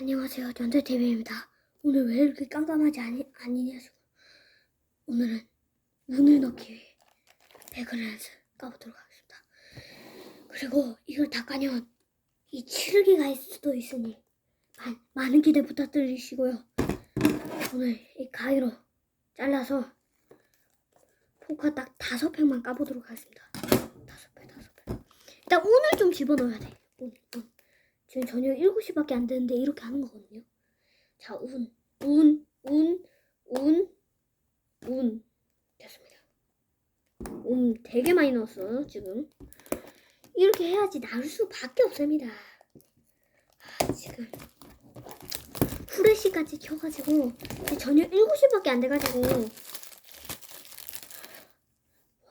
안녕하세요. 전태TV입니다. 오늘 왜 이렇게 깜깜하지 아니, 아니냐고. 오늘은 문을 넣기 위해 배그랜스 까보도록 하겠습니다. 그리고 이걸 다 까면 이 칠흑이가 있을 수도 있으니 많, 많은 기대 부탁드리시고요. 오늘 이 가위로 잘라서 포카 딱 다섯 팩만 까보도록 하겠습니다. 다섯 팩, 다섯 팩. 일단 오늘 좀 집어넣어야 돼. 오늘, 오늘. 지금 저녁 7시밖에 안 되는데 이렇게 하는 거거든요. 자, 운, 운, 운, 운, 운. 됐습니다. 운 되게 많이 넣었어요, 지금. 이렇게 해야지 나올 수밖에 없습니다. 아, 지금. 후레쉬까지 켜가지고, 저녁 7시밖에 안 돼가지고.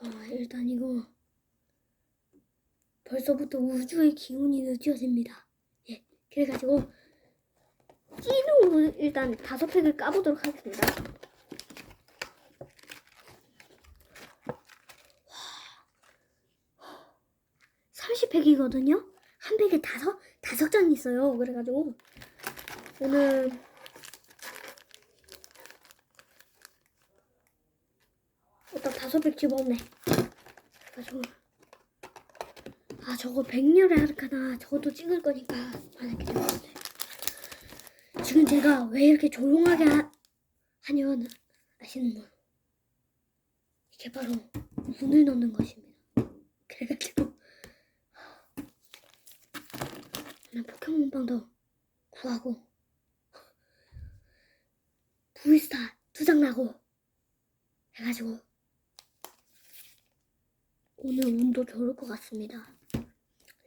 와, 일단 이거. 벌써부터 우주의 기운이 느껴집니다. 예, 그래가지고 찐으로 일단 다섯 팩을 까보도록 하겠습니다. 와, 30팩이거든요. 한 팩에 다섯 다섯 장 있어요. 그래가지고 오늘 일단 다섯 팩 집어오네. 그래가지고. 아 저거 백렬의 아르카나 저것도 찍을 거니까 만약에 되는데 지금 제가 왜 이렇게 조용하게 하, 하냐면 아시는 분. 이게 바로 문을 넣는 것입니다. 그래가지고 저는 포켓몬빵도 구하고 브이스타 두 장 나고 해가지고 오늘 운도 좋을 것 같습니다.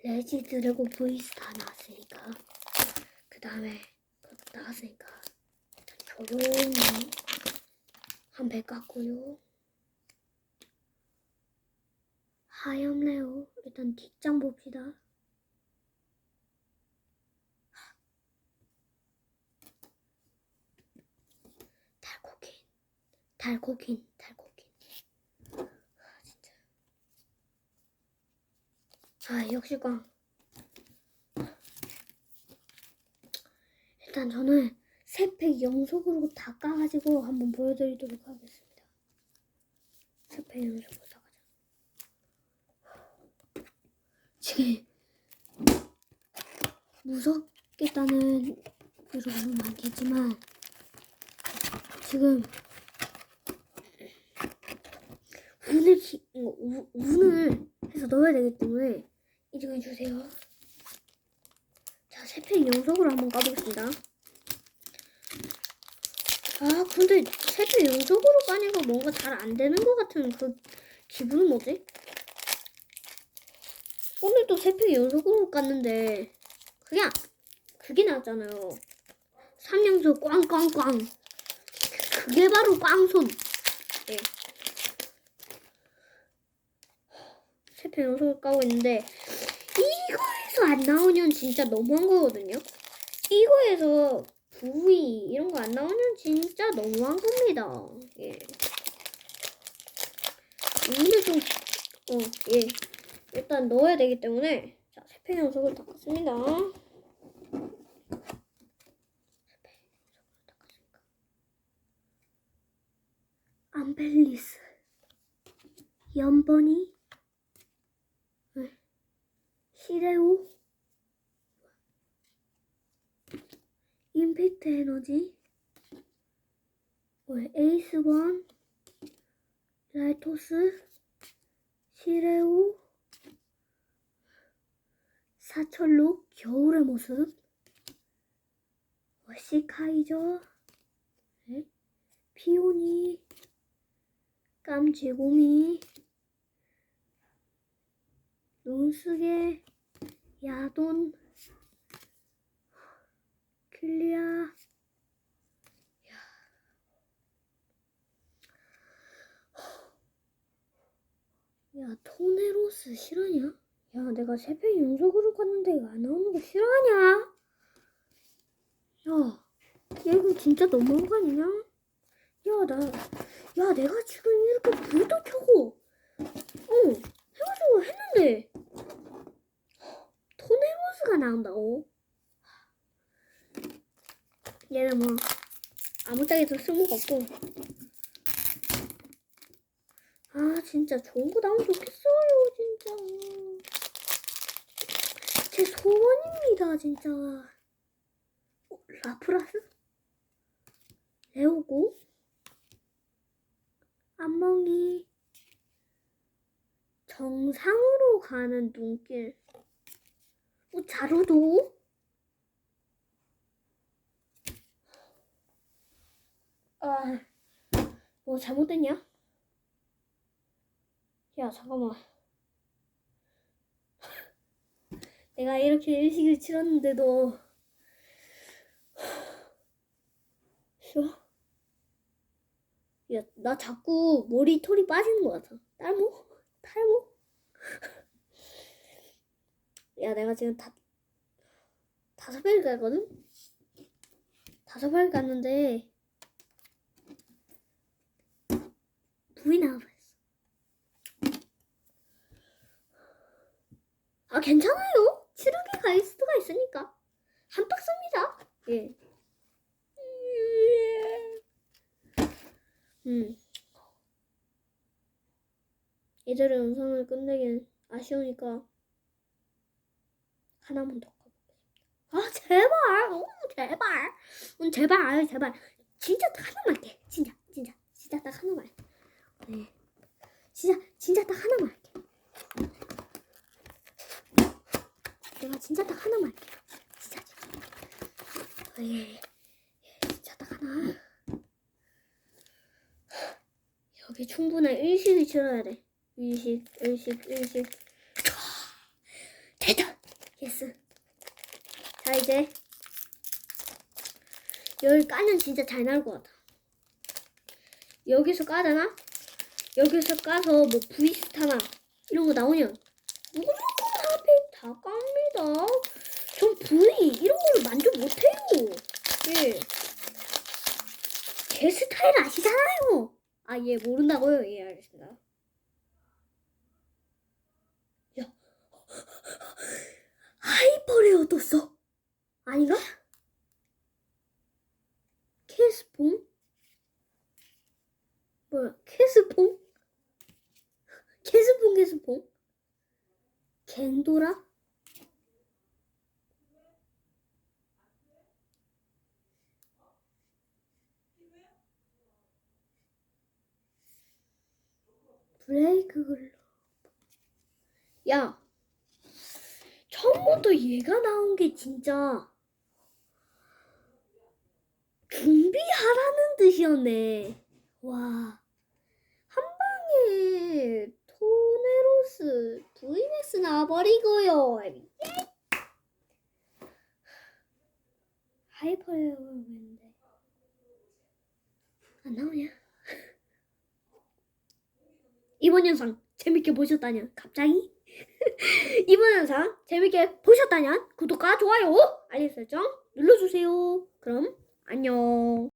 레지 드래곤 브이스타 나왔으니까 그 다음에 그것도 나왔으니까 조용히 한 배 깎고요. 하염레오 일단 뒷장 봅시다. 달코킨 달코킨 달코킨 아 진짜 아 역시 꽝. 일단 저는 세팩 연속으로 다 까가지고 한번 보여드리도록 하겠습니다. 세팩 연속으로 다 가자. 지금 무섭겠다는 그런 많겠지만 지금 운을 기, 운을 해서 넣어야 되기 때문에 이쪽에 주세요. 자, 세팩 연속으로 한번 까보겠습니다. 아, 근데 세팩 연속으로 까니까 뭔가 잘 안 되는 것 같은 그 기분은 뭐지? 오늘도 세팩 연속으로 깠는데 안- 그게 나왔잖아요. 3연속 꽝꽝꽝. 그게 바로 꽝손. 예. 세편 연속을 까고 있는데 이거에서 안 나오면 진짜 너무한 거거든요. 이거에서 부위 이런 거 안 나오면 진짜 너무한 겁니다. 예. 오늘 좀, 어, 예. 일단 넣어야 되기 때문에 자, 세편 연속을 다 깠습니다. 암벨리스 연번이 네. 시레오 임팩트 에너지? 네. 에이스 원? 라이토스? 시레오? 사철로? 겨울의 모습? 어, 시카이저? 네. 피오니? 깜지곰이 논스게 야돈 클리아 야, 야 토네로스 실화냐? 야 내가 세편 연속으로 갔는데 안 나오는 거? 야, 야 이거 진짜 너무한 거 아니냐? 야, 나, 야, 내가 지금 이렇게 불도 켜고, 어, 해가지고 했는데, 토네로스가 나온다고? 얘는 뭐 아무짝에도 쓸모가 없고. 아 진짜 좋은 거 나오면 좋겠어요 진짜. 제 소원입니다 진짜. 어, 라프라스? 레오고? 안멍이 정상으로 가는 눈길 어, 자루도 아, 뭐 잘못됐냐? 야, 잠깐만. 내가 이렇게 일식을 치렀는데도 싫어? 야, 나 자꾸 머리 털이 빠지는 것 같아. 탈모? 탈모? 야, 내가 지금 다 다섯 배를 갔거든? 다섯 배를 갔는데 불이 나와버렸어. 아, 괜찮아요. 치르게 갈 수가 있으니까. 한 박스입니다. 예. 음. 이대로 영상을 끝내긴 아쉬우니까 하나만 더 가보겠습니다. 아, 제발. 어, 제발. 음, 제발. 아유, 제발. 진짜 딱 하나만 할게. 진짜, 진짜. 진짜 딱 하나만 할게. 네. 진짜 진짜 딱 하나만 할게. 내가 진짜 딱 하나만 할게. 진짜 진짜. 예, 예, 예, 진짜 딱 하나. 여기 충분한 일식을 치러야 돼. 일식, 일식, 일식. 예스. 자 이제 여기 까면 진짜 잘 나올 것 같아. 여기서 까잖아? 여기서 까서 뭐 브이스타나 이런 거 나오면 무조건 앞에 다 깝니다. 전 브이 이런 걸 만족 못해요. 예. 제 스타일 아시잖아요. 아, 예, 모른다고요? 예, 알겠습니다. 야. 하이퍼레어 떴어. 아닌가? 캐스폼? 뭐야, 캐스폼? 캐스폼, 캐스폼? 갱도라? 브레이크 글러. 야, 처음부터 얘가 나온 게 진짜 준비하라는 뜻이었네. 와, 한 방에 토네로스 VMAX 나와버리고요. 예! 하이퍼에어 했는데 안 나오냐? 이번 영상 재밌게 보셨다면 갑자기 이번 영상 재밌게 보셨다면 구독과 좋아요 알림 설정 눌러주세요. 그럼 안녕.